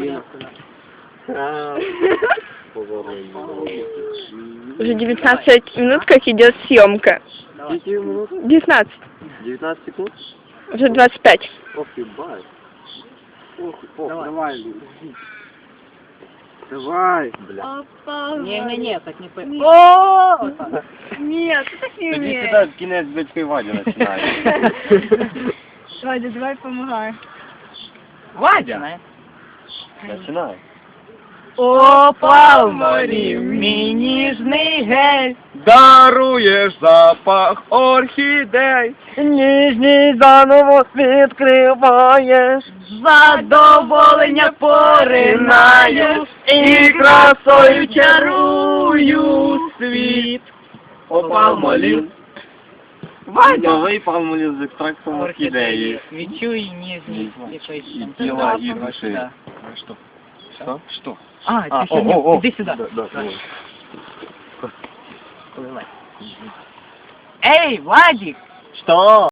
Полина. Уже 19 минут, как идет съемка. Скільки минут? 19. 19 секунд? Уже 25. Ох ти бать. Ох, ох, давай. Давай. Бля. Не-не-не, так не по... О! Нет, ты так не Тоді умеешь. сюди кінець батької Ваді починає. Вадя, давай помогай. Вадя! Починай. Опа в мій ніжний гель. Даруєш запах орхідей. Ніжність заново відкриваєш. Задоволення поринаю І красою чарую світ. Опал молів. Новий палмолів з екстрактом орхідеї. Відчуй ніжність І тіла, і душі. Что? Что? Что? А, А, о, о, о, иди сюда. Да, да, давай. Ей, Вадик! Что?